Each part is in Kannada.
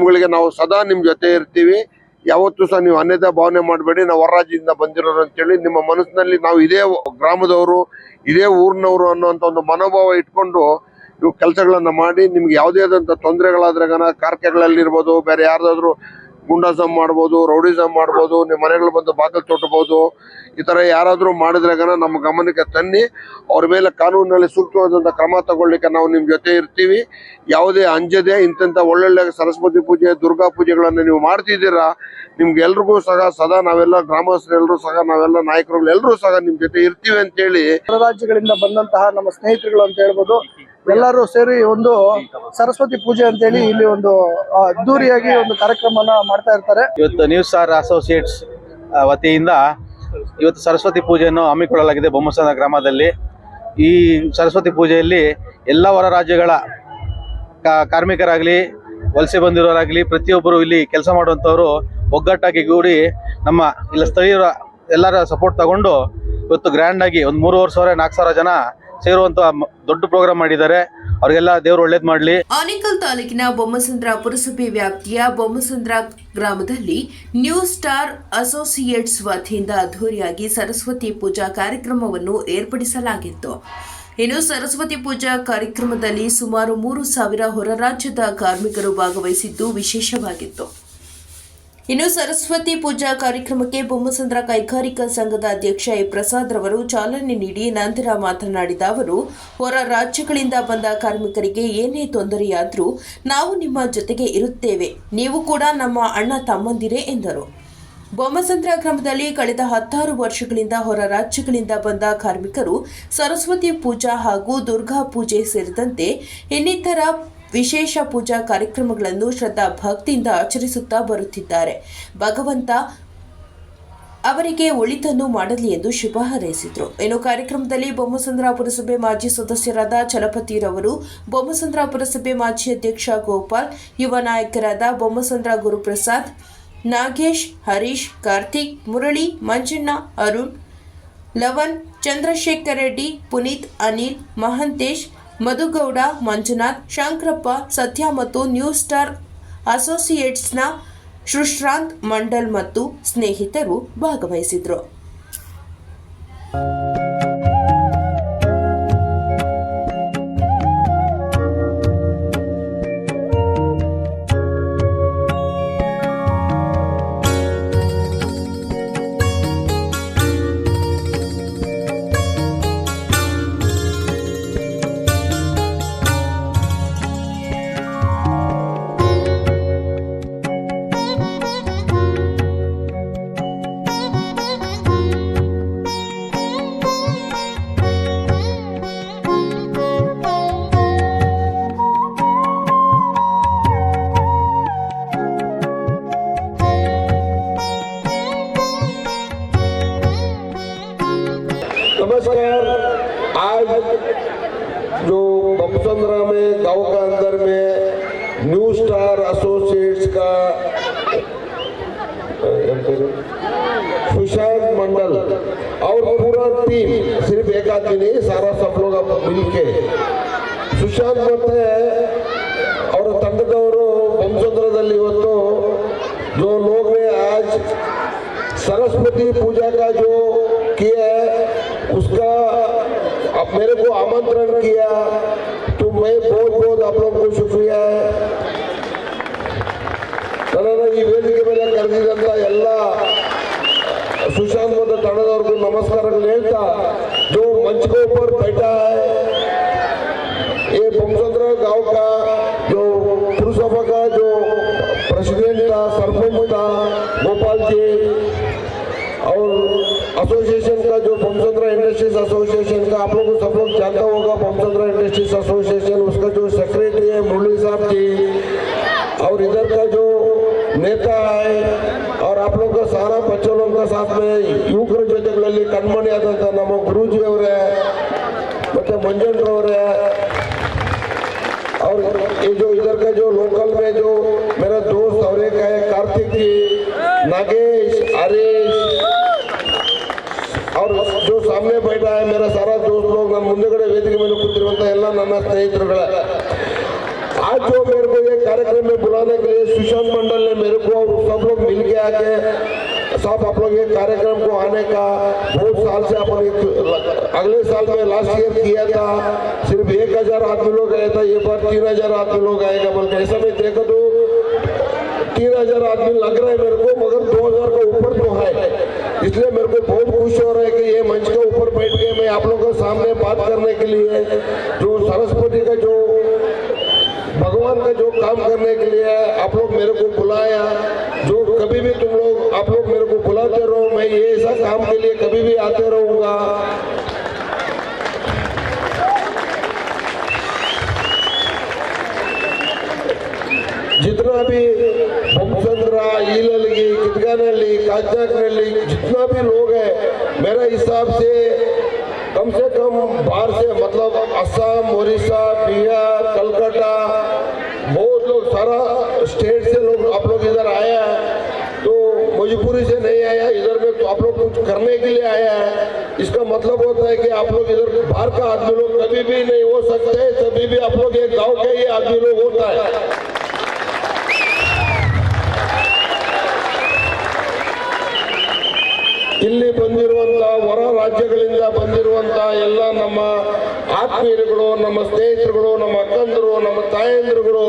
ನಿಮ್ಗಳಿಗೆ ನಾವು ಸದಾ ನಿಮ್ ಜೊತೆ ಇರ್ತೀವಿ. ಯಾವತ್ತೂ ಸಹ ನೀವು ಅನ್ಯತಾ ಭಾವನೆ ಮಾಡಬೇಡಿ. ನಾವು ಹೊರ ರಾಜ್ಯದಿಂದ ಬಂದಿರೋರು ಅಂತೇಳಿ ನಿಮ್ಮ ಮನಸ್ಸಿನಲ್ಲಿ ನಾವು ಇದೇ ಗ್ರಾಮದವರು, ಇದೇ ಊರಿನವರು ಅನ್ನೋಂಥ ಒಂದು ಮನೋಭಾವ ಇಟ್ಕೊಂಡು ಇವು ಕೆಲಸಗಳನ್ನ ಮಾಡಿ, ನಿಮ್ಗೆ ಯಾವುದೇ ಆದಂಥ ತೊಂದರೆಗಳಾದ್ರಾಗನ ಕಾರ್ಖೆಗಳಲ್ಲಿರ್ಬೋದು ಬೇರೆ ಯಾರ್ದಾದ್ರು ಗುಂಡಾಸಮ್ ಮಾಡ್ಬೋದು, ರೌಡಿಸಮ್ ಮಾಡ್ಬೋದು ನಿಮ್ಮ ಮನೆಗಳು ಬಂದು ಬಾಗಿಲು ತೊಟ್ಟಬಹುದು ಈ ತರ ಯಾರಾದ್ರೂ ಮಾಡಿದ್ರಾಗನ ನಮ್ಮ ಗಮನಕ್ಕೆ ತನ್ನಿ. ಅವ್ರ ಮೇಲೆ ಕಾನೂನಿನಲ್ಲಿ ಸೂಕ್ತವಾದಂಥ ಕ್ರಮ ತಗೊಳ್ಳಿಕ್ಕೆ ನಾವು ನಿಮ್ಮ ಜೊತೆ ಇರ್ತೀವಿ. ಯಾವುದೇ ಅಂಜದೆ ಇಂಥ ಒಳ್ಳೊಳ್ಳೆ ಸರಸ್ವತಿ ಪೂಜೆ, ದುರ್ಗಾ ಪೂಜೆಗಳನ್ನು ನೀವು ಮಾಡ್ತಿದ್ದೀರಾ, ನಿಮ್ಗೆ ಎಲ್ರಿಗೂ ಸಹ, ಸದಾ ನಾವೆಲ್ಲ ಗ್ರಾಮಸ್ಥರೆಲ್ಲರೂ ಸಹ, ನಾವೆಲ್ಲ ನಾಯಕರುಗಳು ಎಲ್ಲರೂ ಸಹ ನಿಮ್ಮ ಜೊತೆ ಇರ್ತೀವಿ ಅಂತೇಳಿ. ಹೊರ ರಾಜ್ಯಗಳಿಂದ ಬಂದಂತಹ ನಮ್ಮ ಸ್ನೇಹಿತರುಗಳು ಅಂತ ಹೇಳ್ಬೋದು ಎಲ್ಲರೂ ಸೇರಿ ಒಂದು ಸರಸ್ವತಿ ಪೂಜೆ ಅಂತೇಳಿ ಇಲ್ಲಿ ಒಂದು ಅದ್ದೂರಿಯಾಗಿ ಒಂದು ಕಾರ್ಯಕ್ರಮನ ಮಾಡ್ತಾ ಇರ್ತಾರೆ. ಇವತ್ತು ನ್ಯೂಸ್ ಸ್ಟಾರ್ ಅಸೋಸಿಯೇಟ್ಸ್ ವತಿಯಿಂದ ಇವತ್ತು ಸರಸ್ವತಿ ಪೂಜೆಯನ್ನು ಹಮ್ಮಿಕೊಳ್ಳಲಾಗಿದೆ ಬೊಮ್ಮಸನ ಗ್ರಾಮದಲ್ಲಿ. ಈ ಸರಸ್ವತಿ ಪೂಜೆಯಲ್ಲಿ ಎಲ್ಲ ಹೊರ ರಾಜ್ಯಗಳ ಕಾರ್ಮಿಕರಾಗಲಿ, ವಲಸೆ ಬಂದಿರೋರಾಗಲಿ, ಪ್ರತಿಯೊಬ್ಬರು ಇಲ್ಲಿ ಕೆಲಸ ಮಾಡುವಂಥವರು ಒಗ್ಗಟ್ಟಾಗಿ ಕೂಡಿ ನಮ್ಮ ಇಲ್ಲ ಸ್ಥಳೀಯರ ಎಲ್ಲರ ಸಪೋರ್ಟ್ ತಗೊಂಡು ಇವತ್ತು ಗ್ರ್ಯಾಂಡಾಗಿ ಒಂದು ಮೂರುವರೆ ಸಾವಿರ, ನಾಲ್ಕು ಸಾವಿರ ಜನ ಸೇರುವಂಥ ಮ- ದೊಡ್ಡ ಪ್ರೋಗ್ರಾಮ್ ಮಾಡಿದ್ದಾರೆ. ಅವ್ರಿಗೆಲ್ಲ ದೇವರು ಒಳ್ಳೇದು ಮಾಡಲಿ. ಆನೇಕಲ್ ತಾಲೂಕಿನ ಬೊಮ್ಮಸಂದ್ರ ಪುರಸಭೆ ವ್ಯಾಪ್ತಿಯ ಬೊಮ್ಮಸಂದ್ರ ಗ್ರಾಮದಲ್ಲಿ ನ್ಯೂ ಸ್ಟಾರ್ ಅಸೋಸಿಯೇಟ್ಸ್ ವತಿಯಿಂದ ಅದ್ದೂರಿಯಾಗಿ ಸರಸ್ವತಿ ಪೂಜಾ ಕಾರ್ಯಕ್ರಮವನ್ನು ಏರ್ಪಡಿಸಲಾಗಿತ್ತು. ಇನ್ನು ಸರಸ್ವತಿ ಪೂಜಾ ಕಾರ್ಯಕ್ರಮದಲ್ಲಿ ಸುಮಾರು ಮೂರು ಸಾವಿರ ಹೊರರಾಜ್ಯದ ಕಾರ್ಮಿಕರು ಭಾಗವಹಿಸಿದ್ದು ವಿಶೇಷವಾಗಿತ್ತು. ಇನ್ನು ಸರಸ್ವತಿ ಪೂಜಾ ಕಾರ್ಯಕ್ರಮಕ್ಕೆ ಬೊಮ್ಮಸಂದ್ರ ಕೈಗಾರಿಕಾ ಸಂಘದ ಅಧ್ಯಕ್ಷ ಎ ಪ್ರಸಾದ್ ರವರು ಚಾಲನೆ ನೀಡಿ ನಂತರ ಮಾತನಾಡಿದ ಅವರು, ಹೊರ ರಾಜ್ಯಗಳಿಂದ ಬಂದ ಕಾರ್ಮಿಕರಿಗೆ ಏನೇ ತೊಂದರೆಯಾದರೂ ನಾವು ನಿಮ್ಮ ಜೊತೆಗೆ ಇರುತ್ತೇವೆ. ನೀವು ಕೂಡ ನಮ್ಮ ಅಣ್ಣ ತಮ್ಮಂದಿರೇ ಎಂದರು. ಬೊಮ್ಮಸಂದ್ರ ಗ್ರಾಮದಲ್ಲಿ ಕಳೆದ ಹತ್ತಾರು ವರ್ಷಗಳಿಂದ ಹೊರ ರಾಜ್ಯಗಳಿಂದ ಬಂದ ಕಾರ್ಮಿಕರು ಸರಸ್ವತಿ ಪೂಜಾ ಹಾಗೂ ದುರ್ಗಾ ಪೂಜೆ ಸೇರಿದಂತೆ ಇನ್ನಿತರ ವಿಶೇಷ ಪೂಜಾ ಕಾರ್ಯಕ್ರಮಗಳನ್ನು ಶ್ರದ್ಧಾ ಭಕ್ತಿಯಿಂದ ಆಚರಿಸುತ್ತಾ ಬರುತ್ತಿದ್ದಾರೆ. ಭಗವಂತ ಅವರಿಗೆ ಒಳಿತನ್ನು ಮಾಡಲಿ ಎಂದು ಶುಭ ಹಾರೈಸಿದರು. ಇನ್ನು ಕಾರ್ಯಕ್ರಮದಲ್ಲಿ ಬೊಮ್ಮಸಂದ್ರ ಪುರಸಭೆ ಮಾಜಿ ಸದಸ್ಯರಾದ ಚಲಪತಿರವರು ಬೊಮ್ಮಸಂದ್ರ ಪುರಸಭೆ ಮಾಜಿ ಅಧ್ಯಕ್ಷ ಗೋಪಾಲ್, ಯುವ ನಾಯಕರಾದ ಬೊಮ್ಮಸಂದ್ರ ಗುರುಪ್ರಸಾದ್, ನಾಗೇಶ್, ಹರೀಶ್, ಕಾರ್ತಿಕ್, ಮುರಳಿ, ಮಂಜಣ್ಣ, ಅರುಣ್, ಲವನ್, ಚಂದ್ರಶೇಖರ್ ರೆಡ್ಡಿ, ಪುನೀತ್, ಅನಿಲ್, ಮಹಂತೇಶ್ ಮಧುಗೌಡ ಮಂಜುನಾಥ್ ಶಂಕರಪ್ಪ ಸತ್ಯ ಮತ್ತು ನ್ಯೂ ಸ್ಟಾರ್ ಅಸೋಸಿಯೇಟ್ಸ್ನ ಸುಶ್ರಾಂತ್ ಮಂಡಲ್ ಮತ್ತು ಸ್ನೇಹಿತರು ಭಾಗವಹಿಸಿದ್ರು. ಸುಶಾಂತ್ ಮತ್ತೆ ಅವರ ತಂಡದವರು ಬೊಮ್ಮಸಂದ್ರದಲ್ಲಿ ಇವತ್ತು जो लोग ने आज सरस्वती पूजा का जो किया है उसका अब मेरे को आमंत्रण किया तो मैं बहुत बहुत आप लोगों को शुक्रिया है ನನ್ನನ್ನು ಈ ವೇದಿಕೆ ಮೇಲೆ ಕರೆದಿದ್ದಂಥ ಎಲ್ಲ सुशांत ಮತ್ತು ತಂಡದವ್ರಿಗೂ ನಮಸ್ಕಾರಗಳು ಹೇಳ್ತಾ जो मंच के ऊपर गांव का जो पुरसभा का जो प्रेसिडेंट था सरपंच था गोपाल जी और एसोसिएशन का जो बमसंद्रा इंडस्ट्रीज एसोसिएशन का आप लोग को सब लोग जानता होगा बमसंद्रा इंडस्ट्रीज एसोसिएशन उसका जो सेक्रेटरी है मुरली साहब जी और इधर का जो नेता है और आप लोग का सारा बच्चों लोग का साथ में ಯುವಕರ ಜೊತೆಗಳಲ್ಲಿ ಕಣ್ಮಣಿಯಾದಂಥ ನಮ್ಮ ಗುರೂಜಿ ಅವರೇ ಮತ್ತೆ ಮಂಜಣ್ಣರವರೇ और ये जो इधर का जो लोकल में जो मेरा दोस्त और एक है कार्तिक जी नागेश हरीश और जो सामने बैठा है मेरा सारा दोस्त लोग ನನ್ನ ಮುಂದೆಗಡೆ ವೇದಿಕೆ ಮೇಲೆ ಕೂತಿರುವಂತ ಎಲ್ಲ ನನ್ನ ಸ್ನೇಹಿತರುಗಳ आज जो मेरे को ये कार्यक्रम में बुलाने के लिए सुशांत मंडल ने मेरे को और सब लोग मिल के आके साहब, आप लोग ये कार्यक्रम को आने का बहुत साल से अपन अगले साल में लास्ट ईयर किया था। सिर्फ़ एक हज़ार आदमी लोग आया था, ये बार तीन हज़ार आदमी लोग आएगा बोल के ऐसा मैं देखा तो तीन हज़ार आदमी लग रहा है मेरे को, मगर दो हज़ार का ऊपर तो है। इसलिए मेरे को बहुत खुश हो रहा है कि ये मंच के ऊपर बैठ के मैं आप लोगों के सामने बात करने के लिए, जो सरस्वती का जो भगवान का जो काम करने के लिए आप लोग मेरे को बुलाया, जो कभी भी तुम लोग आप लोग मेरे को बुलाते रहो, मैं ये ऐसा काम के लिए कभी भी आते रहूँगा। जितना भी बमचंद्र ईललगी कितगानल्ली काजनाकनल्ली जितना भी लोग हैं, मेरे हिसाब से कम से कम बाहर से मतलब असम उड़ीसा बिहार मजबूरी से नहीं आया, इधर में तो आप लोग कुछ करने के लिए आया है। इसका मतलब होता है कि आप लोग इधर बाहर का आदमी लोग कभी भी नहीं हो सकते कभी भी आप लोग एक गाँव के ही आदमी लोग होता है। ಇಲ್ಲಿ ಬಂದಿರುವಂತ ಹೊರ ರಾಜ್ಯಗಳಿಂದ ಬಂದಿರುವಂತ ಎಲ್ಲ ನಮ್ಮ ಆತ್ಮೀಯರುಗಳು, ನಮ್ಮ ಸ್ನೇಹಿತರುಗಳು, ನಮ್ಮ ಅಕ್ಕಂದರು, ನಮ್ಮ ತಾಯಂದಿರುಗಳು,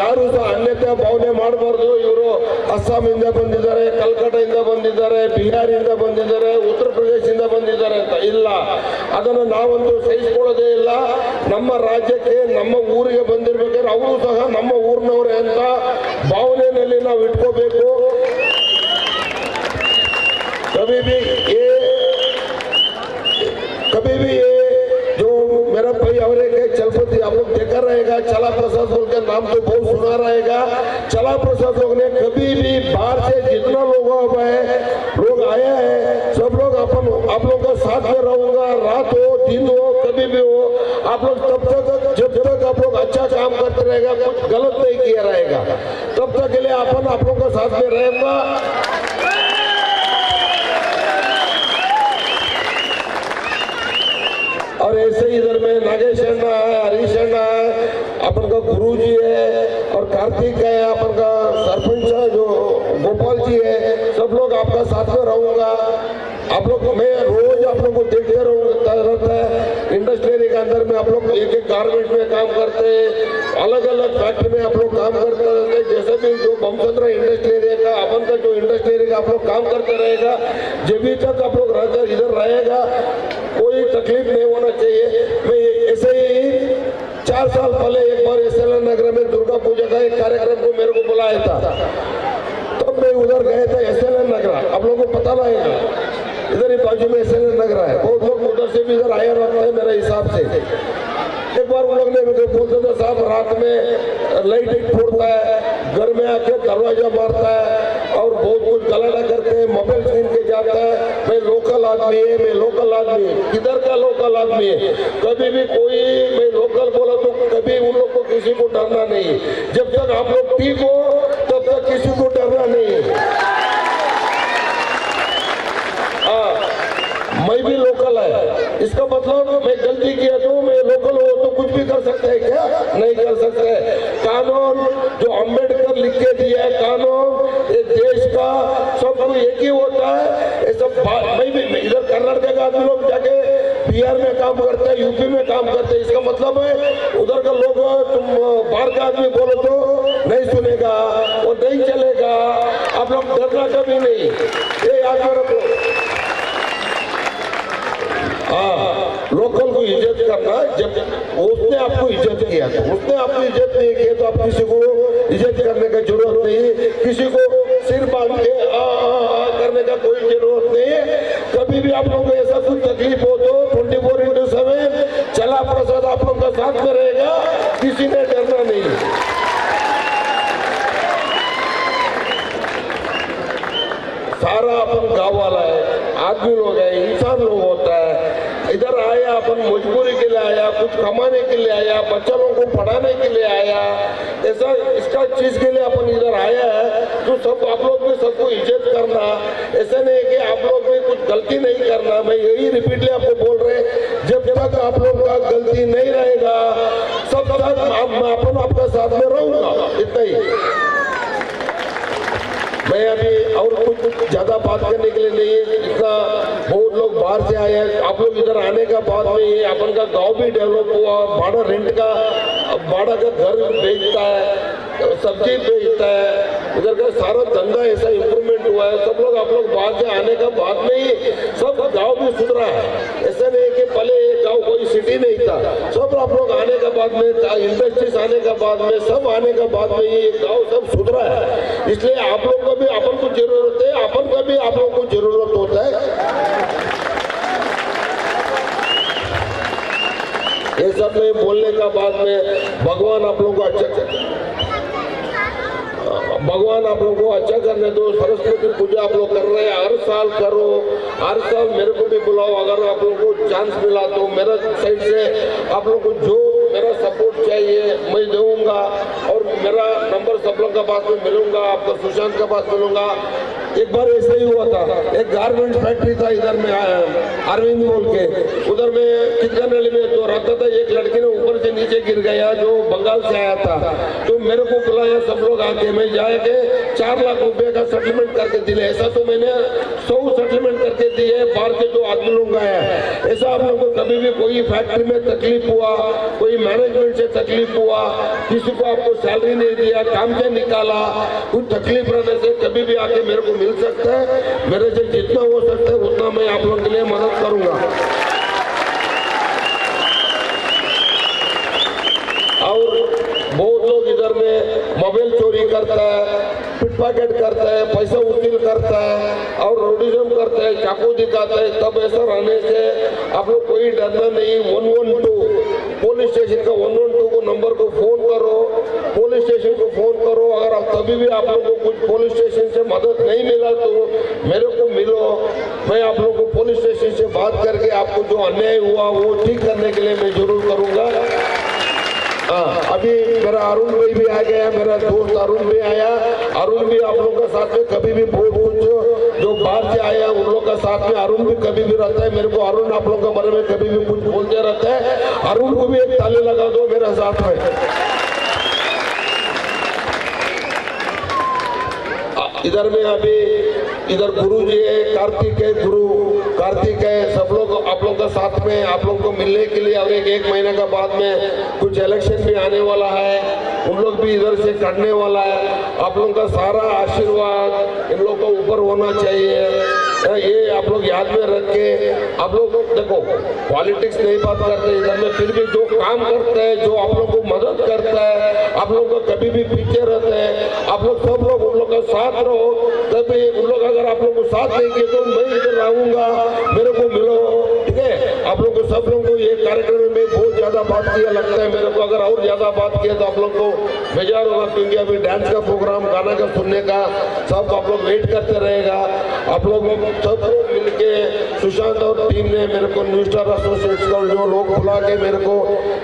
ಯಾರು ಸಹ ಅನ್ಯತೆ ಭಾವನೆ ಮಾಡಬಾರ್ದು. ಇವರು ಅಸ್ಸಾಮಿಂದ ಬಂದಿದ್ದಾರೆ ಕಲ್ಕಟ್ಟೆಯಿಂದ ಬಂದಿದ್ದಾರೆ, ಬಿಹಾರಿಂದ ಬಂದಿದ್ದಾರೆ, ಉತ್ತರ ಪ್ರದೇಶದಿಂದ ಬಂದಿದ್ದಾರೆ ಅಂತ ಇಲ್ಲ. ಅದನ್ನು ನಾವಂತೂ ಸಹಿಸ್ಕೊಳ್ಳೋದೇ ಇಲ್ಲ. ನಮ್ಮ ರಾಜ್ಯಕ್ಕೆ, ನಮ್ಮ ಊರಿಗೆ ಬಂದಿರಬೇಕಾದ್ರೆ ಅವರು ಸಹ ನಮ್ಮ ಊರಿನವರೇ ಅಂತ ಭಾವನೆಯಲ್ಲಿ ನಾವು ಇಟ್ಕೋಬೇಕು. कभी भी ये, कभी भी ये जो मेरा भाई अवरे के चलपति आप लोग देखा रहेगा, चला प्रसाद बोल के नाम तो बहुत सुना रहेगा। चला प्रसाद लोग ने कभी भी बाहर से जितना लोग है लोग आया है, सब लोग अपन, आप लोग का साथ में रहूँगा, रात हो, दिन हो, कभी भी हो, आप लोग तब तक, जब तक आप लोग अच्छा काम करते रहेगा, गलत नहीं किया रहेगा, तब तक के लिए अपन, आप लोग का साथ में रहेगा और ऐसे नागेश अण्णा अण्णा है अपन का गुरु जी है और कार्तिक है, अपन का सरपंच है जो गोपाल जी है। सब लोग आपका साथ में रहूँगा। आप लोग मैं रोज आप लोग को देखते रहूँगा रहता है। इंडस्ट्री के अंदर में आप लोग एक एक गारमेंट में काम करते हैं अलग अलग फैक्ट्री में आप लोग काम करते रहते। हैं जैसे भी जो बमचंद्र इंडस्ट्री का अपन का जो इंडस्ट्री का आप लोग काम करते रहेगा। जब भी तक आप लोग रहकर इधर रहेगा, कोई तकलीफ़ नहीं होना चाहिए। ऐसे ही चार साल पहले एक बार एस नगर में दुर्गा पूजा का एक कार्यक्रम को मेरे को बुलाया था। तब मैं उधर गया था एस नगर। आप लोगों को पता लगेगा इधर ही बाजू में एस नगर है। बहुत लोग उधर से भी इधर आया रहता है मेरे हिसाब से। एक बार उन लोग ने मुझे बोलते थे, साहब, रात में लाइट एक फोड़ता है, घर में आके दरवाज़ा मारता है और बहुत कुछ गलाना करते हैं, मोबाइल छीन के जाता है। मैं लोकल आदमी है, मैं लोकल आदमी है। किधर का लोकल आदमी है। कभी भी कोई मैं लोकल बोला तो कभी उन लोग को किसी को डरना नहीं। जब तक आप लोग ठीक हो, तब तक किसी को डरना नहीं। है हाँ मैं भी लोकल है। इसका मतलब मैं गलती किया तो मैं लोकल हो तो कुछ भी कर सकते हैं क्या? नहीं कर सकते कानून जो अंबेडकर लिख के दिया है, कानून देश का सबको एक ही होता है। ये सब बा- मैं भी इधर कर्नाटक का आदमी लोग जाके बिहार में काम करते हैं यूपी में काम करते हैं इसका मतलब है उधर का लोग तुम बाहर का आदमी बोलो तो नहीं सुनेगा वो नहीं चलेगा। आप लोग डरना कभी नहीं। ये याद में रखो। हाँ लोकल को इज़्ज़त करना जब उसने आपको इज़्ज़त किया तो उसने आपको इज़्ज़त नहीं किया तो आप किसी को इज़्ज़त करने का ज़रूरत नहीं किसी को सिर बाँध के आ, आ, आ करने का कोई ज़रूरत नहीं है। कभी भी आप लोगों को ऐसा कुछ तकलीफ़ हो तो ट्वेंटी फोर इंटू सेवन चला प्रसाद आप लोग का साथ में रहेगा। किसी ने डरना नहीं सारा अपन गाँव वाला है, आदमी लोग है, इंसान लोग होता है। इधर आया, अपन मजबूरी के लिए आया, कुछ कमाने के लिए आया, बच्चों पढ़ाने के लिए आया। ऐसा इसका चीज़ के लिए अपन इधर आया है। तो सब आप लोग भी सबको इज़्ज़त करना। ऐसा नहीं है कि आप लोग भी कुछ गलती नहीं करना। मैं यही रिपीटली आपको बोल रहे जब तक आप लोग का गलती नहीं रहेगा, सब तक आप- अपन आपका साथ में रहूँगा। इतना ही। मैं अभी और कुछ ज़्यादा बात करने के लिए नहीं है। इतना बहुत लोग बाहर से आए हैं। आप लोग इधर आने का बाद में ये अपन का गाँव भी डेवलप हुआ भाड़ा रेंट का भाड़ा का घर बेचता है सब्ज़ी बेचता है इधर का सारा धंधा ऐसा इम्प्रूवमेंट हुआ है, सब लोग आप लोग बाहर से आने का बाद में ही सब गाँव भी सुधरा है। ऐसा नहीं कि पहले ये गाँव कोई सिटी नहीं था। सब आप लोग आने का बाद में इंडस्ट्रीज़ आने का बाद में, सब आने का बाद में ये गाँव सब सुधरा है। इसलिए आप लोग को भी अपन को ज़रूरत है, अपन का भी आप लोग को ज़रूरत होता है। ये सब में बोलने का बाद में भगवान आप लोगों को अच्छा भगवान आप लोगों को अच्छा करने दो, सरस्वती पूजा आप लोग कर रहे हैं, हर साल करो, हर साल मेरे को भी बुलाओ, अगर आप लोगों को चांस मिला तो मेरा साइड से आप लोग को जो मेरा सपोर्ट चाहिए मैं दूंगा और मेरा नंबर सब लोग के पास में मिलूंगा आपका सुशांत के पास मिलूंगा। एक बार ऐसे ही हुआ था एक गारमेंट फैक्ट्री था इधर में आया, अरविंद मोल के। उधर में किचन में जो रहता था एक लड़के ने ऊपर से नीचे गिर गया जो बंगाल से आया था। मेरे को बुलाया, सब लोग आके मैं जाके चार लाख रुपए का सेटलमेंट करके दिले, ऐसा तो मैंने सौ सेटलमेंट करके दिए बाहर के जो आदमी लोग हैं। ऐसा आप लोगों को कभी भी कोई फैक्ट्री में तकलीफ़ हुआ, कोई मैनेजमेंट से तकलीफ़ हुआ, किसी को आपको सैलरी नहीं दिया, काम से निकाला कुछ तकलीफ़ रहने से कभी भी आके मेरे को मिल सकता है। मेरे से जितना हो सकता है, उतना मैं आप लोगों के लिए मदद करूँगा और बहुत लोग इधर में मोबाइल चोरी करता है, पिटपॉकेट करता है, पैसा वसूल करता है और रोडिज्म करता है, चाकू दिखाता है, तब ऐसा रहने से आप लोग कोई डरना नहीं one one two police station का वन वन टू को नंबर को फ़ोन करो, पुलिस स्टेशन को फ़ोन करो, अगर आप तभी भी आप लोगों को कुछ पुलिस स्टेशन से मदद नहीं मिला तो मेरे को मिलो, मैं आप लोग को पुलिस स्टेशन से बात करके आपको जो अन्याय हुआ वो ठीक करने के लिए मैं ज़रूर करूँगा। अभी मेरा अरुण भाई भी आ गया, मेरा दोस्त अरुण भी आया। अरुण भी आप लोग का साथ में कभी भी जो बाहर से आया, उन लोग का साथ में अरुण भी कभी भी रहता है। मेरे को अरुण आप लोग के बारे में कभी भी कुछ बोलते रहता है। अरुण को भी एक ताले लगा दो मेरा साथ में। इधर में अभी इधर गुरु जी है कार्तिक है गुरु कार्तिक है सब लोग आप लोग का साथ में आप लोग को मिलने के लिए अब एक, एक महीने का बाद में कुछ इलेक्शन भी आने वाला है उन लोग भी इधर से करने वाला है। आप लोग का सारा आशीर्वाद इन लोग को ऊपर होना चाहिए। ये आप लोग याद में रख के, आप लोग देखो पॉलिटिक्स नहीं बात करते, इधर में फिर भी जो काम करते हैं, जो आप लोग को मदद करता है, आप लोग को कभी भी पीछे रहते हैं, आप लोग सब लोग उन लोग का साथ रहो, तभी उन लोग अगर आप लोग को साथ देंगे तो मैं इधर आऊँगा मेरे को मिलो, ठीक है? आप लोग को सब लोग को ये कार्यक्रम में बहुत ज्यादा बात किया लगता है मेरे को अगर और ज्यादा बात किया तो आप लोग को बेजार होगा क्योंकि अभी डांस का प्रोग्राम गाना का सुनने का सब आप लोग वेट करते रहेगा आप लोग सब लोग मिलके सुशांत और टीम ने मेरे को न्यू स्टार एसोसिएट्स का जो लोग बुला के मेरे को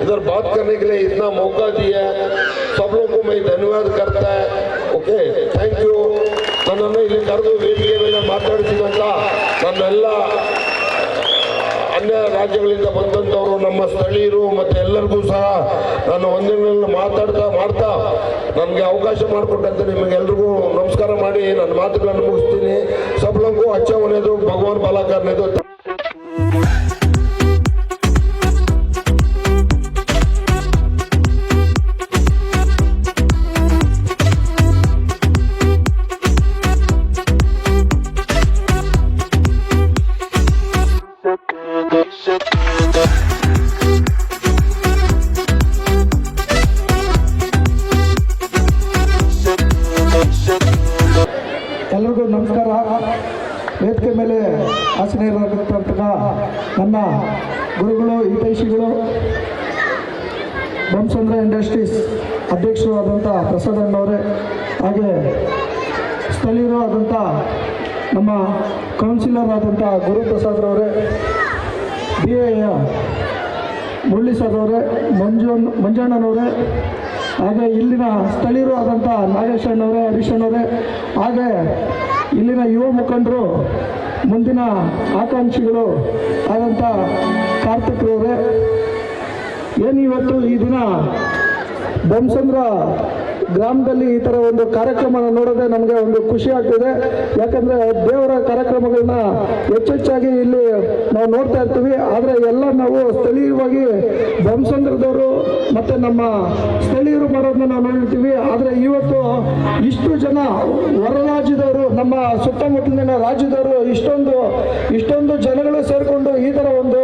इधर बात करने के लिए इतना मौका दिया है सब लोग को मैं धन्यवाद करता है ಓಕೆ ಥ್ಯಾಂಕ್ ಯು ನನ್ನನ್ನು ಇಲ್ಲಿ ಕರೆದು ವೇದಿಕೆ ಮೇಲೆ ಮಾತಾಡಿಸಿದಂತ ನನ್ನೆಲ್ಲ ಅನ್ಯ ರಾಜ್ಯಗಳಿಂದ ಬಂದಂಥವರು ನಮ್ಮ ಸ್ಥಳೀಯರು ಮತ್ತೆ ಎಲ್ಲರಿಗೂ ಸಹ ನಾನು ಒಂದಿನ ಮಾತಾಡ್ತಾ ಮಾಡ್ತಾ ನನಗೆ ಅವಕಾಶ ಮಾಡಿಕೊಟ್ಟಂತೆ ನಿಮಗೆಲ್ರಿಗೂ ನಮಸ್ಕಾರ ಮಾಡಿ ನನ್ನ ಮಾತುಗಳನ್ನು ಮುಗಿಸ್ತೀನಿ. ಸಬ್ಲಂಗೂ ಅಚ್ಚ ಒನೆದು, ಭಗವಾನ್ ಬಾಲಕರ್ನೆದು. ಮಂಜು ಮಂಜಣ್ಣನವರೇ, ಹಾಗೆ ಇಲ್ಲಿನ ಸ್ಥಳೀಯರು ಆದಂಥ ನಾಗೇಶ್ ಅಣ್ಣವರೇ ಹರೀಶ್ ಅಣ್ಣವರೇ ಹಾಗೆ ಇಲ್ಲಿನ ಯುವ ಮುಖಂಡರು, ಮುಂದಿನ ಆಕಾಂಕ್ಷಿಗಳು ಆದಂಥ ಕಾರ್ತಿಕ್ರವರೇ, ಏನು ಇವತ್ತು ಈ ದಿನ ಬೊಮ್ಮಸಂದ್ರ ಗ್ರಾಮದಲ್ಲಿ ಈ ತರ ಒಂದು ಕಾರ್ಯಕ್ರಮನ ನೋಡೋದೇ ನಮಗೆ ಒಂದು ಖುಷಿ ಆಗ್ತಿದೆ. ಯಾಕಂದ್ರೆ ದೇವರ ಕಾರ್ಯಕ್ರಮಗಳನ್ನ ಹೆಚ್ಚೆಚ್ಚಾಗಿ ಇಲ್ಲಿ ನಾವು ನೋಡ್ತಾ ಇರ್ತೀವಿ. ಆದರೆ ಎಲ್ಲ ನಾವು ಸ್ಥಳೀಯವಾಗಿ ಬ್ರಹ್ಮಸಂದ್ರದವರು ಮತ್ತೆ ನಮ್ಮ ಸ್ಥಳೀಯರು ಮಾಡೋದನ್ನ ನಾವು ನೋಡಿರ್ತೀವಿ. ಆದರೆ ಇವತ್ತು ಇಷ್ಟು ಜನ ಹೊರ ರಾಜ್ಯದವರು ನಮ್ಮ ಸುತ್ತಮುತ್ತಲಿನ ರಾಜ್ಯದವರು ಇಷ್ಟೊಂದು ಇಷ್ಟೊಂದು ಜನಗಳು ಸೇರಿಕೊಂಡು ಈ ತರ ಒಂದು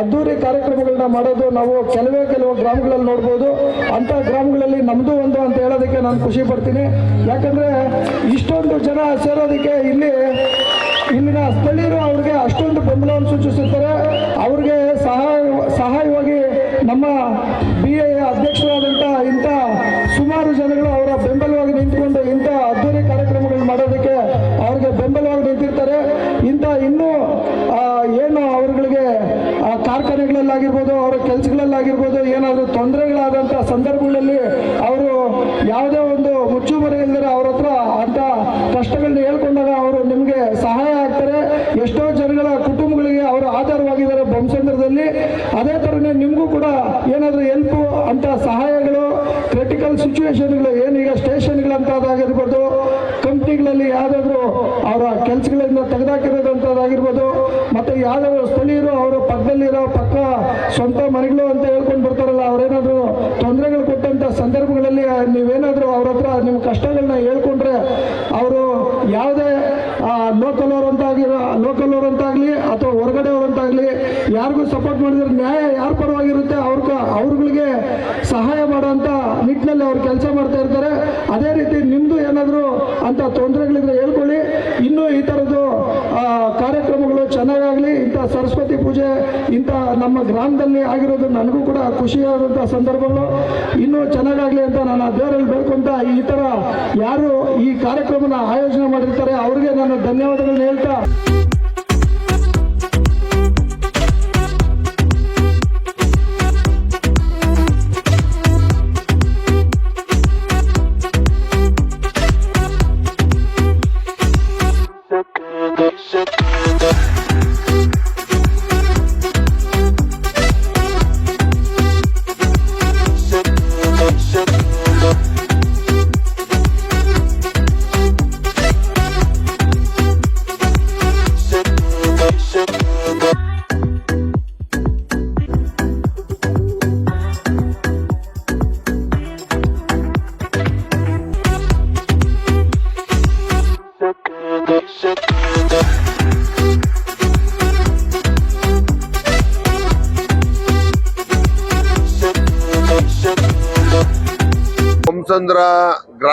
ಅದ್ದೂರಿ ಕಾರ್ಯಕ್ರಮಗಳನ್ನ ಮಾಡೋದು ನಾವು ಕೆಲವೇ ಕೆಲವು ಗ್ರಾಮಗಳಲ್ಲಿ ನೋಡ್ಬೋದು. ಅಂತ ಗ್ರಾಮಗಳಲ್ಲಿ ನಮ್ಮದು ಒಂದು ಅಂತ ಹೇಳೋದಕ್ಕೆ ನಾನು ಖುಷಿ ಪಡ್ತೀನಿ. ಯಾಕಂದ್ರೆ ಇಷ್ಟೊಂದು ಜನ ಸೇರೋದಕ್ಕೆ ಇಲ್ಲಿ ಇಲ್ಲಿನ ಸ್ಥಳೀಯರು ಅವ್ರಿಗೆ ಅಷ್ಟೊಂದು ಬೆಂಬಲವನ್ನು ಸೂಚಿಸುತ್ತಾರೆ. ಅವ್ರಿಗೆ ಸಹಾಯ, ಸಹಾಯವಾಗಿ ನಮ್ಮ ಬಿ ಎ ಅಧ್ಯಕ್ಷರಾದಂಥ ಇಂಥ ಸುಮಾರು ಜನಗಳು ಅವರ ಬೆಂಬಲವಾಗಿ ನಿಂತುಕೊಂಡು ಇಂಥ ಅದ್ದೂರಿ ಕಾರ್ಯಕ್ರಮಗಳು ಮಾಡೋದಕ್ಕೆ ಅವ್ರಿಗೆ ಬೆಂಬಲವಾಗಿ ನಿಂತಿರ್ತಾರೆ. ಇಂಥ ಇನ್ನೂ ಆ, ಏನು ಅವ್ರಗಳಿಗೆ ಆ ಕಾರ್ಖಾನೆಗಳಲ್ಲಾಗಿರ್ಬೋದು ಅವರ ಕೆಲಸಗಳಲ್ಲಾಗಿರ್ಬೋದು, ಏನಾದರೂ ತೊಂದರೆಗಳಾದಂಥ ಸಂದರ್ಭಗಳಲ್ಲಿ ಅವರು ಯಾವುದೇ ಒಂದು ಮುಚ್ಚುಮರೆ ಇಲ್ಲದೆ ಅವ್ರ ಹತ್ರ ಅಂಥ ಕಷ್ಟಗಳನ್ನ ಹೇಳ್ಕೊಂಡಾಗ ಅವರು ನಿಮಗೆ ಸಹಾಯ ಆಗ್ತಾರೆ. ಎಷ್ಟೋ ಜನಗಳ ಕುಟುಂಬಗಳಿಗೆ ಅವರು ಆಧಾರವಾಗಿದ್ದಾರೆ. ಬೊಮ್ಮಸಂದ್ರದಲ್ಲಿ ಅದೇ ಥರನೇ ನಿಮಗೂ ಕೂಡ ಏನಾದರೂ ಹೆಲ್ಪ್ ಅಂತ ಸಹಾಯಗಳು ಕ್ರಿಟಿಕಲ್ ಸಿಚುವೇಶನ್ಗಳು ಏನೀಗ ಸ್ಟೇಷನ್ಗಳಂಥದ್ದಾಗಿರ್ಬೋದು ಕಂಪ್ನಿಗಳಲ್ಲಿ ಯಾವುದಾದ್ರೂ ಅವರ ಕೆಲಸಗಳಿಂದ ತೆಗೆದಾಕಿರೋದಂಥದ್ದಾಗಿರ್ಬೋದು, ಮತ್ತು ಯಾವುದಾದ್ರು ಸ್ಥಳೀಯರು ಅವರ ಪಕ್ಕದಲ್ಲಿರೋ ಪಕ್ಕ ಸ್ವಂತ ಮನೆಗಳು ಅಂತ ಹೇಳ್ಕೊಂಡು ಬರ್ತಾರಲ್ಲ, ಅವರೇನಾದರೂ ತೊಂದರೆಗಳು ಕೊಟ್ಟಂಥ ಸಂದರ್ಭಗಳಲ್ಲಿ ನೀವೇನಾದರೂ ಅವ್ರ ಹತ್ರ ನಿಮ್ಮ ಕಷ್ಟಗಳನ್ನ ಹೇಳ್ಕೊಂಡ್ರೆ, ಅವರು ಯಾವುದೇ ಲೋಕಲ್ ಅವರಂತಾಗಿರೋ ಲೋಕಲ್ ಅವರಂತಾಗಲಿ ಅಥವಾ ಹೊರಗಡೆ ಅವರಂತಾಗಲಿ ಯಾರಿಗೂ ಸಪೋರ್ಟ್ ಮಾಡಿದ್ರೆ ನ್ಯಾಯ ಯಾರ ಪರವಾಗಿರುತ್ತೆ ಅವ್ರ ಅವ್ರಗಳಿಗೆ ಸಹಾಯ ಮಾಡೋಂಥ ನಿಟ್ಟಿನಲ್ಲಿ ಅವ್ರು ಕೆಲಸ ಮಾಡ್ತಾ ಇರ್ತಾರೆ. ಅದೇ ರೀತಿ ನಿಮ್ಮದು ಏನಾದರೂ ಅಂತ ತೊಂದರೆಗಳಿದ್ರೆ ಹೇಳ್ಕೊಳ್ಳಿ. ಇನ್ನೂ ಈ ಥರದ್ದು ಕಾರ್ಯಕ್ರಮಗಳು ಚೆನ್ನಾಗಾಗಲಿ ಇಂಥ ಸರಸ್ವತಿ ಪೂಜೆ, ಇಂಥ ನಮ್ಮ ಗ್ರಾಮದಲ್ಲಿ ಆಗಿರೋದು ನನಗೂ ಕೂಡ ಖುಷಿಯಾದಂಥ ಸಂದರ್ಭಗಳು. ಇನ್ನೂ ಚೆನ್ನಾಗಾಗಲಿ ಅಂತ ನಾನು ದೇವರಲ್ಲಿ ಬೇಡ್ಕೊಂತ ಈ ಥರ ಯಾರು ಈ ಕಾರ್ಯಕ್ರಮನ ಆಯೋಜನೆ ಮಾಡಿರ್ತಾರೆ, ಅವ್ರಿಗೆ ನಾನು ಧನ್ಯವಾದಗಳನ್ನ ಹೇಳ್ತಾ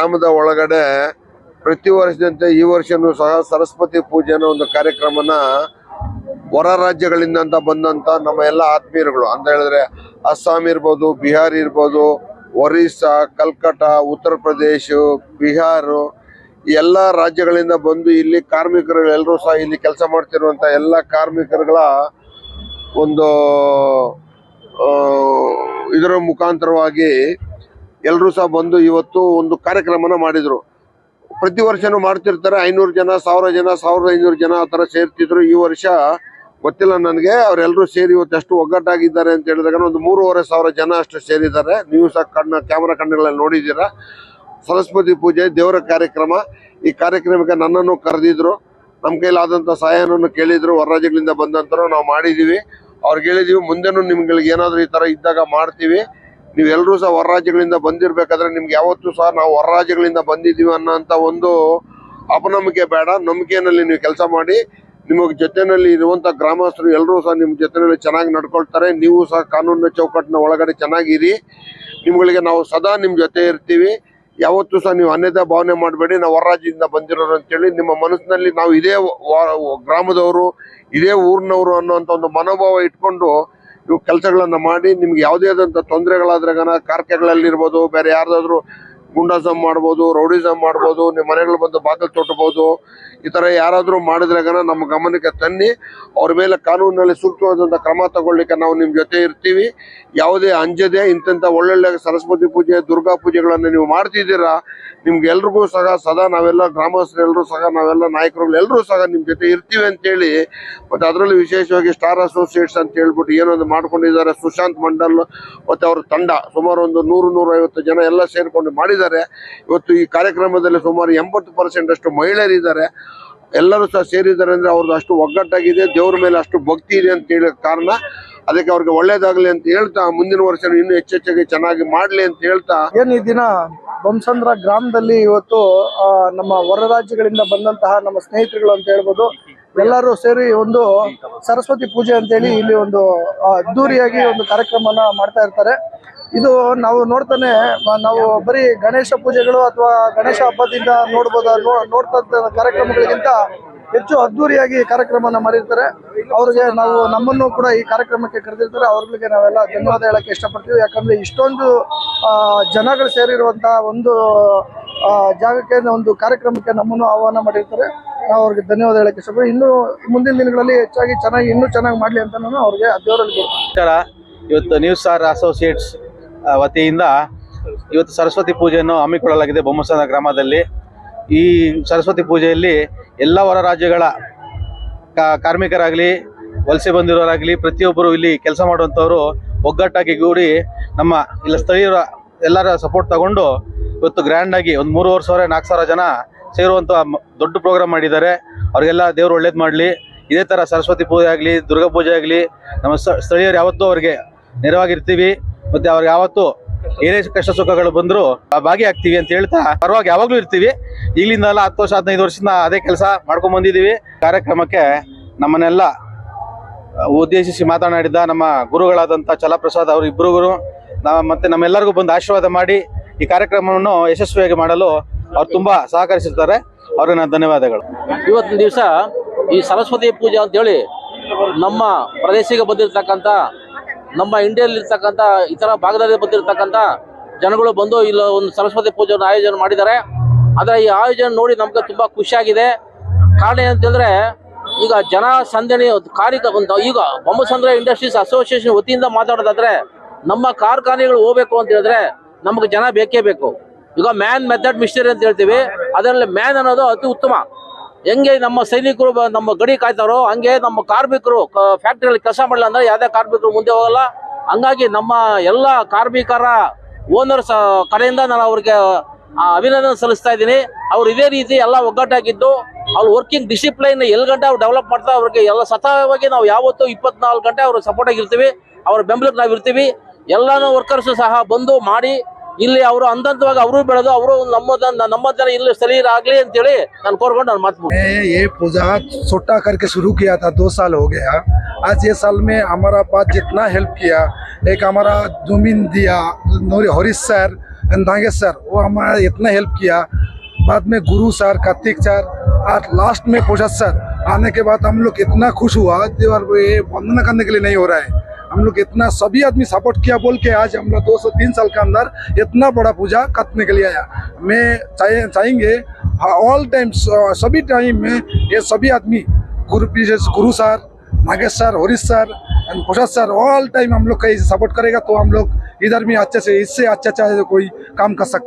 ಗ್ರಾಮದ ಒಳಗಡೆ ಪ್ರತಿ ವರ್ಷದಂತೆ ಈ ವರ್ಷನೂ ಸಹ ಸರಸ್ವತಿ ಪೂಜೆನ ಒಂದು ಕಾರ್ಯಕ್ರಮನ ಹೊರ ರಾಜ್ಯಗಳಿಂದ ಅಂತ ಬಂದಂತ ನಮ್ಮ ಎಲ್ಲ ಆತ್ಮೀಯರುಗಳು. ಅಂತ ಹೇಳಿದ್ರೆ ಅಸ್ಸಾಂ ಇರ್ಬೋದು, ಬಿಹಾರ್ ಇರ್ಬೋದು, ಒರಿಸ್ಸಾ ಕಲ್ಕಟ್ಟ ಉತ್ತರ ಪ್ರದೇಶ, ಬಿಹಾರ ಎಲ್ಲ ರಾಜ್ಯಗಳಿಂದ ಬಂದು ಇಲ್ಲಿ ಕಾರ್ಮಿಕರು ಎಲ್ಲರೂ ಸಹ ಇಲ್ಲಿ ಕೆಲಸ ಮಾಡ್ತಿರುವಂತ ಎಲ್ಲ ಕಾರ್ಮಿಕರುಗಳ ಒಂದು ಇದರ ಮುಖಾಂತರವಾಗಿ ಎಲ್ಲರೂ ಸಹ ಬಂದು ಇವತ್ತು ಒಂದು ಕಾರ್ಯಕ್ರಮನ ಮಾಡಿದ್ರು. ಪ್ರತಿ ವರ್ಷನೂ ಮಾಡ್ತಿರ್ತಾರೆ, ಐನೂರು ಜನ, ಸಾವಿರ ಜನ, ಸಾವಿರದ ಐನೂರು ಜನ ಆ ಥರ ಸೇರ್ತಿದ್ರು. ಈ ವರ್ಷ ಗೊತ್ತಿಲ್ಲ ನನಗೆ ಅವರೆಲ್ಲರೂ ಸೇರಿ ಇವತ್ತು ಎಷ್ಟು ಒಗ್ಗಟ್ಟಾಗಿದ್ದಾರೆ ಅಂತ ಹೇಳಿದಾಗ ಒಂದು ಮೂರುವರೆ ಸಾವಿರ ಜನ ಅಷ್ಟು ಸೇರಿದ್ದಾರೆ. ನೀವು ಸಹ ಕಣ್ಣ, ಕ್ಯಾಮ್ರಾ ಕಣ್ಣುಗಳಲ್ಲಿ ನೋಡಿದ್ದೀರಾ. ಸರಸ್ವತಿ ಪೂಜೆ, ದೇವರ ಕಾರ್ಯಕ್ರಮ. ಈ ಕಾರ್ಯಕ್ರಮಕ್ಕೆ ನನ್ನನ್ನು ಕರೆದಿದ್ರು. ನಮ್ಮ ಕೈಲಾದಂಥ ಸಹಾಯನನ್ನು ಕೇಳಿದ್ರು. ಹೊರ ಬಂದಂತರು ನಾವು ಮಾಡಿದ್ದೀವಿ. ಅವ್ರಿಗೆ ಹೇಳಿದೀವಿ, ಮುಂದೆನೂ ನಿಮ್ಗಳಿಗೆ ಏನಾದರೂ ಈ ಥರ ಇದ್ದಾಗ ಮಾಡ್ತೀವಿ. ನೀವೆಲ್ಲರೂ ಸಹ ಹೊರ ರಾಜ್ಯಗಳಿಂದ ಬಂದಿರ್ಬೇಕಾದ್ರೆ ನಿಮ್ಗೆ ಯಾವತ್ತೂ ಸಹ ನಾವು ಹೊರ ರಾಜ್ಯಗಳಿಂದ ಬಂದಿದ್ದೀವಿ ಅನ್ನೋಂಥ ಒಂದು ಅಪನಂಬಿಕೆ ಬೇಡ ನಂಬಿಕೆಯಲ್ಲಿ ನೀವು ಕೆಲಸ ಮಾಡಿ. ನಿಮಗೆ ಜೊತೆಯಲ್ಲಿ ಇರುವಂತ ಗ್ರಾಮಸ್ಥರು ಎಲ್ಲರೂ ಸಹ ನಿಮ್ಮ ಜೊತೆಯಲ್ಲಿ ಚೆನ್ನಾಗಿ ನಡ್ಕೊಳ್ತಾರೆ. ನೀವು ಸಹ ಕಾನೂನಿನ ಚೌಕಟ್ಟಿನ ಒಳಗಡೆ ಚೆನ್ನಾಗಿರಿ. ನಿಮ್ಗಳಿಗೆ ನಾವು ಸದಾ ನಿಮ್ಮ ಜೊತೆ ಇರ್ತೀವಿ. ಯಾವತ್ತೂ ಸಹ ನೀವು ಅನ್ಯತಾ ಭಾವನೆ ಮಾಡಬೇಡಿ. ನಾವು ಹೊರರಾಜ್ಯದಿಂದ ಬಂದಿರೋರು ಅಂತೇಳಿ ನಿಮ್ಮ ಮನಸ್ಸಿನಲ್ಲಿ ನಾವು ಇದೇ ಗ್ರಾಮದವರು, ಇದೇ ಊರಿನವರು ಅನ್ನೋಂಥ ಒಂದು ಮನೋಭಾವ ಇಟ್ಕೊಂಡು ನೀವು ಕೆಲಸಗಳನ್ನ ಮಾಡಿ ನಿಮ್ಗೆ ಯಾವುದೇ ಆದಂಥ ತೊಂದರೆಗಳಾದ್ರಾಗನ ಕಾರ್ಖಾನೆಗಳಲ್ಲಿರ್ಬೋದು, ಬೇರೆ ಯಾರ್ದಾದ್ರು ಗುಂಡಾಸಮ್ ಮಾಡ್ಬೋದು ರೌಡಿಸಮ್ ಮಾಡ್ಬೋದು ನಿಮ್ಮ ಮನೆಗಳು ಬಂದು ಬಾಗಿಲು ತೊಟ್ಟಬಹುದು ಈ ಥರ ಯಾರಾದರೂ ಮಾಡಿದ್ರಾಗನ ನಮ್ಮ ಗಮನಕ್ಕೆ ತನ್ನಿ, ಅವ್ರ ಮೇಲೆ ಕಾನೂನಿನಲ್ಲಿ ಸೂಕ್ತವಾದಂಥ ಕ್ರಮ ತಗೊಳ್ಳಿಕ್ಕೆ ನಾವು ನಿಮ್ಮ ಜೊತೆ ಇರ್ತೀವಿ. ಯಾವುದೇ ಅಂಜದೆ ಇಂಥ ಒಳ್ಳೊಳ್ಳೆ ಸರಸ್ವತಿ ಪೂಜೆ, ದುರ್ಗಾ ಪೂಜೆಗಳನ್ನು ನೀವು ಮಾಡ್ತಿದ್ದೀರಾ ನಿಮ್ಗೆ ಎಲ್ರಿಗೂ ಸಹ, ಸದಾ ನಾವೆಲ್ಲ ಗ್ರಾಮಸ್ಥರೆಲ್ಲರೂ ಸಹ, ನಾವೆಲ್ಲ ನಾಯಕರು ಎಲ್ಲರೂ ಸಹ ನಿಮ್ ಜೊತೆ ಇರ್ತೀವಿ ಅಂತೇಳಿ, ಮತ್ತೆ ಅದರಲ್ಲಿ ವಿಶೇಷವಾಗಿ ಸ್ಟಾರ್ ಅಸೋಸಿಯೇಟ್ಸ್ ಅಂತ ಹೇಳ್ಬಿಟ್ಟು ಏನೊಂದು ಮಾಡ್ಕೊಂಡಿದ್ದಾರೆ. ಸುಶಾಂತ್ ಮಂಡಲ್ ಮತ್ತೆ ಅವ್ರ ತಂಡ ಸುಮಾರು ಒಂದು ನೂರು, ನೂರೈವತ್ತು ಜನ ಎಲ್ಲ ಸೇರ್ಕೊಂಡು ಮಾಡಿದ್ದಾರೆ. ಇವತ್ತು ಈ ಕಾರ್ಯಕ್ರಮದಲ್ಲಿ ಸುಮಾರು ಎಂಬತ್ತು ಪರ್ಸೆಂಟ್ ಅಷ್ಟು ಮಹಿಳೆಯರಿದ್ದಾರೆ. ಎಲ್ಲರೂ ಸಹ ಸೇರಿದ್ದಾರೆ ಅಂದ್ರೆ ಅವ್ರದ್ದು ಅಷ್ಟು ಒಗ್ಗಟ್ಟಾಗಿದೆ. ದೇವ್ರ ಮೇಲೆ ಅಷ್ಟು ಭಕ್ತಿ ಇದೆ ಅಂತ ಹೇಳೋ ಕಾರಣ ಅದಕ್ಕೆ ಅವ್ರಿಗೆ ಒಳ್ಳೇದಾಗ್ಲಿ ಅಂತ ಹೇಳ್ತಾ, ಮುಂದಿನ ವರ್ಷ ಇನ್ನೂ ಹೆಚ್ಚೆಚ್ಚಾಗಿ ಚೆನ್ನಾಗಿ ಮಾಡ್ಲಿ ಅಂತ ಹೇಳ್ತಾ. ಏನ್ ಈ ದಿನ ಬಂಸಂದ್ರ ಗ್ರಾಮದಲ್ಲಿ ಇವತ್ತು ನಮ್ಮ ಹೊರ ರಾಜ್ಯಗಳಿಂದ ಬಂದಂತಹ ನಮ್ಮ ಸ್ನೇಹಿತರುಗಳು ಅಂತ ಹೇಳ್ಬೋದು, ಎಲ್ಲರೂ ಸೇರಿ ಒಂದು ಸರಸ್ವತಿ ಪೂಜೆ ಅಂತೇಳಿ ಇಲ್ಲಿ ಒಂದು ಅದ್ದೂರಿಯಾಗಿ ಒಂದು ಕಾರ್ಯಕ್ರಮನ ಮಾಡ್ತಾ ಇರ್ತಾರೆ. ಇದು ನಾವು ನೋಡ್ತಾನೆ ನಾವು ಬರೀ ಗಣೇಶ ಪೂಜೆಗಳು ಅಥವಾ ಗಣೇಶ ಹಬ್ಬದಿಂದ ನೋಡ್ಬೋದ, ನೋ- ನೋಡ್ತಾ ಕಾರ್ಯಕ್ರಮಗಳಿಗಿಂತ ಹೆಚ್ಚು ಅದ್ದೂರಿಯಾಗಿ ಕಾರ್ಯಕ್ರಮನ ಮಾಡಿರ್ತಾರೆ. ಅವ್ರಿಗೆ ನಾವು ನಮ್ಮನ್ನು ಕೂಡ ಈ ಕಾರ್ಯಕ್ರಮಕ್ಕೆ ಕರೆದಿರ್ತಾರೆ. ಅವ್ರಿಗೆ ನಾವೆಲ್ಲ ಧನ್ಯವಾದ ಹೇಳಕ್ಕೆ ಇಷ್ಟಪಡ್ತೀವಿ. ಯಾಕಂದ್ರೆ ಇಷ್ಟೊಂದು ಜನಗಳು ಸೇರಿರುವಂತಹ ಒಂದು ಜಾಗಕ್ಕೆ, ಒಂದು ಕಾರ್ಯಕ್ರಮಕ್ಕೆ ನಮ್ಮನ್ನು ಆಹ್ವಾನ ಮಾಡಿರ್ತಾರೆ. ನಾವು ಅವ್ರಿಗೆ ಧನ್ಯವಾದ ಹೇಳಕ್ಕೆ ಇಷ್ಟಪಡ್ತೀವಿ. ಇನ್ನು ಮುಂದಿನ ದಿನಗಳಲ್ಲಿ ಹೆಚ್ಚಾಗಿ ಚೆನ್ನಾಗಿ, ಇನ್ನೂ ಚೆನ್ನಾಗಿ ಮಾಡ್ಲಿ ಅಂತ ನಾನು ಅವ್ರಿಗೆ ದೇವರಲ್ಲಿ. ಇವತ್ತು ನ್ಯೂಸ್ ಸ್ಟಾರ್ ಅಸೋಸಿಯೇಟ್ಸ್ ವತಿಯಿಂದ ಇವತ್ತು ಸರಸ್ವತಿ ಪೂಜೆಯನ್ನು ಹಮ್ಮಿಕೊಳ್ಳಲಾಗಿದೆ ಬೊಮ್ಮಸನ ಗ್ರಾಮದಲ್ಲಿ. ಈ ಸರಸ್ವತಿ ಪೂಜೆಯಲ್ಲಿ ಎಲ್ಲ ಹೊರ ರಾಜ್ಯಗಳ ಕಾರ್ಮಿಕರಾಗಲಿ, ವಲಸೆ ಬಂದಿರೋರಾಗಲಿ, ಪ್ರತಿಯೊಬ್ಬರು ಇಲ್ಲಿ ಕೆಲಸ ಮಾಡುವಂಥವರು ಒಗ್ಗಟ್ಟಾಗಿ ಕೂಡಿ ನಮ್ಮ ಇಲ್ಲ ಸ್ಥಳೀಯರ ಎಲ್ಲರ ಸಪೋರ್ಟ್ ತಗೊಂಡು ಇವತ್ತು ಗ್ರ್ಯಾಂಡಾಗಿ ಒಂದು ಮೂರುವರೆ ಸಾವಿರ, ನಾಲ್ಕು ಸಾವಿರ ಜನ ಸೇರುವಂಥ ದೊಡ್ಡ ಪ್ರೋಗ್ರಾಮ್ ಮಾಡಿದ್ದಾರೆ. ಅವರಿಗೆಲ್ಲ ದೇವರು ಒಳ್ಳೇದು ಮಾಡಲಿ. ಇದೇ ಥರ ಸರಸ್ವತಿ ಪೂಜೆ ಆಗಲಿ, ದುರ್ಗಾ ಪೂಜೆ ಆಗಲಿ, ನಮ್ಮ ಸ್ಥಳೀಯರು ಯಾವತ್ತೂ ಅವ್ರಿಗೆ ನೆರವಾಗಿರ್ತೀವಿ. ಮತ್ತು ಅವ್ರಿಗೆ ಯಾವತ್ತು ಏನೇ ಕಷ್ಟ ಸುಖಗಳು ಬಂದರೂ ಭಾಗಿಯಾಗ್ತೀವಿ ಅಂತ ಹೇಳ್ತಾ ಪರವಾಗಿ ಯಾವಾಗಲೂ ಇರ್ತೀವಿ. ಈಗಲಿಂದ ಎಲ್ಲ ಹತ್ತು ವರ್ಷ, ಹದಿನೈದು ವರ್ಷದಿಂದ ಅದೇ ಕೆಲಸ ಮಾಡ್ಕೊಂಡ್ ಬಂದಿದೀವಿ ಕಾರ್ಯಕ್ರಮಕ್ಕೆ ನಮ್ಮನ್ನೆಲ್ಲ ಉದ್ದೇಶಿಸಿ ಮಾತನಾಡಿದ ನಮ್ಮ ಗುರುಗಳಾದಂಥ ಚಲಪ್ರಸಾದ್ ಅವರು ಇಬ್ರು ಗುರು ಮತ್ತೆ ನಮ್ಮೆಲ್ಲರಿಗೂ ಬಂದು ಆಶೀರ್ವಾದ ಮಾಡಿ ಈ ಕಾರ್ಯಕ್ರಮವನ್ನು ಯಶಸ್ವಿಯಾಗಿ ಮಾಡಲು ಅವ್ರು ತುಂಬಾ ಸಹಕರಿಸಿರ್ತಾರೆ. ಅವ್ರಿಗೆ ನಾನು ಧನ್ಯವಾದಗಳು. ಇವತ್ತಿನ ದಿವಸ ಈ ಸರಸ್ವತಿ ಪೂಜೆ ಅಂತೇಳಿ ನಮ್ಮ ಪ್ರದೇಶಕ್ಕೆ ಬಂದಿರತಕ್ಕಂಥ ನಮ್ಮ ಇಂಡಿಯಲ್ಲಿ ಇರ್ತಕ್ಕಂಥ ಇತರ ಭಾಗದಲ್ಲಿ ಬಂದಿರತಕ್ಕಂಥ ಜನಗಳು ಬಂದು ಇಲ್ಲ ಒಂದು ಸರಸ್ವತಿ ಪೂಜೆಯನ್ನು ಆಯೋಜನೆ ಮಾಡಿದ್ದಾರೆ. ಆದರೆ ಈ ಆಯೋಜನೆ ನೋಡಿ ನಮ್ಗೆ ತುಂಬ ಖುಷಿಯಾಗಿದೆ. ಕಾರಣ ಏನಂತಂದ್ರೆ ಈಗ ಜನ ಸಂದಣಿ ಕಾರ್ಯ ಒಂದು ಈಗ ಬೊಮ್ಮಸಂದ್ರ ಇಂಡಸ್ಟ್ರೀಸ್ ಅಸೋಸಿಯೇಷನ್ ವತಿಯಿಂದ ಮಾತಾಡೋದಾದ್ರೆ ನಮ್ಮ ಕಾರ್ಖಾನೆಗಳು ಹೋಗ್ಬೇಕು ಅಂತ ಹೇಳಿದ್ರೆ ನಮಗೆ ಜನ ಬೇಕೇ ಬೇಕು. ಈಗ ಮ್ಯಾನ್ ಮೆಥಡ್ ಮಿಸ್ಟರಿ ಅಂತ ಹೇಳ್ತೀವಿ. ಅದರಲ್ಲಿ ಮ್ಯಾನ್ ಅನ್ನೋದು ಅತಿ ಉತ್ತಮ. ಹೆಂಗೆ ನಮ್ಮ ಸೈನಿಕರು ನಮ್ಮ ಗಡಿ ಕಾಯ್ತಾರೋ, ಹಂಗೆ ನಮ್ಮ ಕಾರ್ಮಿಕರು ಫ್ಯಾಕ್ಟ್ರಿಯಲ್ಲಿ ಕೆಲಸ ಮಾಡಲ್ಲ ಅಂದ್ರೆ ಯಾವುದೇ ಕಾರ್ಮಿಕರು ಮುಂದೆ ಹೋಗಲ್ಲ. ಹಂಗಾಗಿ ನಮ್ಮ ಎಲ್ಲ ಕಾರ್ಮಿಕರ ಓನರ್ಸ್ ಕಡೆಯಿಂದ ನಾನು ಅವ್ರಿಗೆ ಅಭಿನಂದನೆ ಸಲ್ಲಿಸ್ತಾ ಇದ್ದೀನಿ. ಅವ್ರು ಇದೇ ರೀತಿ ಎಲ್ಲ ಒಗ್ಗಟ್ಟಾಗಿದ್ದು, ಅವ್ರ ವರ್ಕಿಂಗ್ ಡಿಸಿಪ್ಲೈನ್ ಎಲ್ ಗಂಟೆ ಅವ್ರು ಡೆವಲಪ್ ಮಾಡ್ತಾ ಅವ್ರಿಗೆ ಎಲ್ಲ ಸತತವಾಗಿ ನಾವು ಯಾವತ್ತೂ ಇಪ್ಪತ್ನಾಲ್ಕು ಗಂಟೆ ಅವ್ರಿಗೆ ಸಪೋರ್ಟ್ ಆಗಿರ್ತೀವಿ. ಅವ್ರ ಬೆಂಬಲಕ್ಕೆ ನಾವು ಇರ್ತೀವಿ ಎಲ್ಲಾನು ವರ್ಕರ್ಸು ಸಹ ಬಂದು ಮಾಡಿ ಇಲ್ಲಿ ಅವರು ಹಂತವಾಗಿ ಅವರು ಬೆಳೆದು ಅವರು ನಮ್ಮ ನಮ್ಮ ಜನ ಇಲ್ಲಿ ಸ್ಥಳೀಯರಾಗ್ಲಿ ಅಂತೇಳಿ ನಾನು ಕೋರ್ಕೊಂಡು ನಾನು ಮಾತು ಮುಗಿಸ್ತೀನಿ. मैं ये पूजा छोटा करके शुरू किया था दो साल हो गया आज ये साल में हमारा पास जितना हेल्प किया एक हमारा जमीन दिया नौरी हरीश सर नागेश सर वो हमारा इतना हेल्प किया बाद में गुरु सर कार्तिक सर आज लास्ट में पोषद सर आने के बाद हम लोग इतना खुश हुआ और ये वंदना करने के लिए नहीं हो रहा है हम लोग इतना सभी आदमी सपोर्ट किया, बोल के आज हम लोग दो सौ तीन साल के अंदर इतना बड़ा पूजा करने के लिए आया। मैं चाहे, चाहेंगे ऑल टाइम सभी टाइम में ये सभी आदमी, Guru Guru sir Nagesh sir Harish sir and Prasad sir all time हम लोग का सपोर्ट करेगा तो हम लोग इधर भी अच्छे से, इससे अच्छा अच्छा कोई काम कर सकता है।